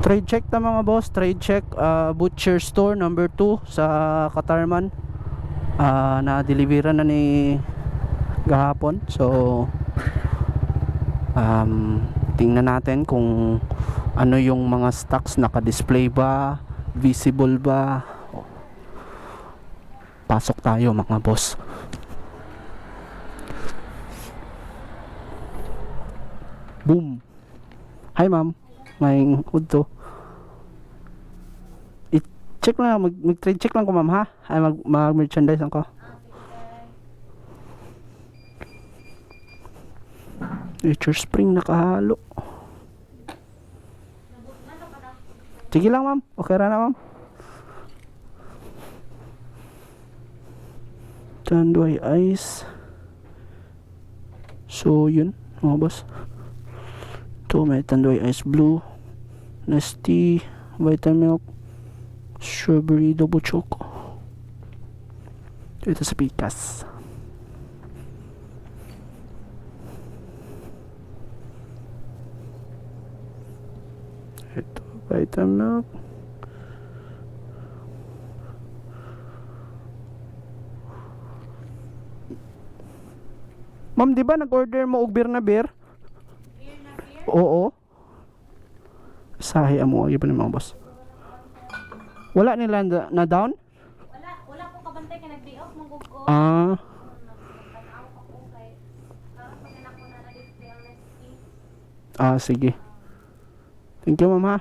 Trade check na mga boss, trade check uh, Butcher Store number 2 sa Katarman. Ah, na-deliveran na ni gahapon. So um, tingnan natin kung ano yung mga stocks naka-display ba, visible ba. Pasok tayo mga boss. Boom. Hi ma'am. May udto. I-check lang, mag, mag-trade check lang ko ma'am ha. Ay mag, mag-merchandise ako. Nature Spring nakahalo. Sige lang ma'am. Okay ra na ma'am. Tanduay Ice. So yun mga boss. Ito may Tanduay Ice Blue. Nesty. Vitamilk. Strawberry Double Choco. Ito sa Pikas. Ito, Vitamilk. Ma'am, di ba nag-order mo og beer na beer? Oo. Sahi amo agi pa ni mga boss. Wala nila na, na down? Wala, wala ko kabantay ka nag-day off mong ko. Ah, ang ah sige. Thank you, ma'am ha.